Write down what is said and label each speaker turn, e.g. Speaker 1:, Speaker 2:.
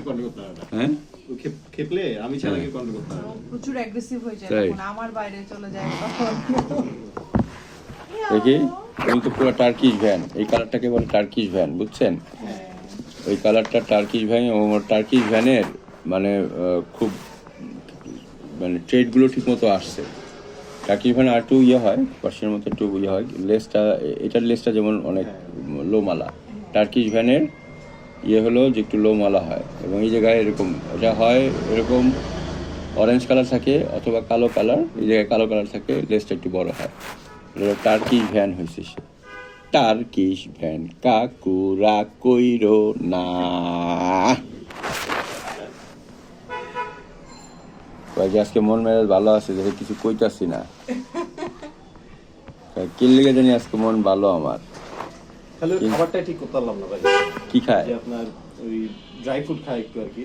Speaker 1: Control করতে পারব
Speaker 2: হ্যাঁ?
Speaker 1: খেপলে আমি ছাড়াকে কন্ট্রোল করতে পারব
Speaker 3: প্রচুর অ্যাগ্রেসিভ হয়ে যায় আমার বাইরে চলে যায়
Speaker 2: দেখি তুমি তো পুরো টার্কিশ ভ্যান এই কালারটাকে বলে টার্কিশ ভ্যান বুঝছেন? ওই কালারটা টার্কিশ ভ্যান টার্কিশ ভ্যানের মানে খুব মানে ট্রেডগুলো ঠিক মতো আসছে। টার্কিশ ভ্যান আর একটু ইয়ে হয় পার্সের মতো একটু ইয়ে হয় লেসটা এটার লেসটা যেমন অনেক লো মালা টার্কিশ ভ্যানের ইয়ে হলো যে একটু লো মালা হয় এবং এই জায়গায় এরকম এটা হয় এরকম অরেঞ্জ কালার থাকে অথবা কালো কালার এই জায়গায় কালো কালার থাকে লেসটা একটু বড় হয়। এটা টার্কিশ ভ্যান হয়েছে সে। টার্কিশ ভ্যান কাকুরা কইরো না। যে আজকে মন মেজাজ ভালো আছে দেখে কিছু কইতাছি না। কি লেগে জানি আজকে মন ভালো আমার।
Speaker 1: খালি খাবারটাই ঠিক করতে পারলাম না ভাই।
Speaker 2: কি খায়?
Speaker 1: আপনার ওই ড্রাই ফ্রুট খায় একটু আর কি।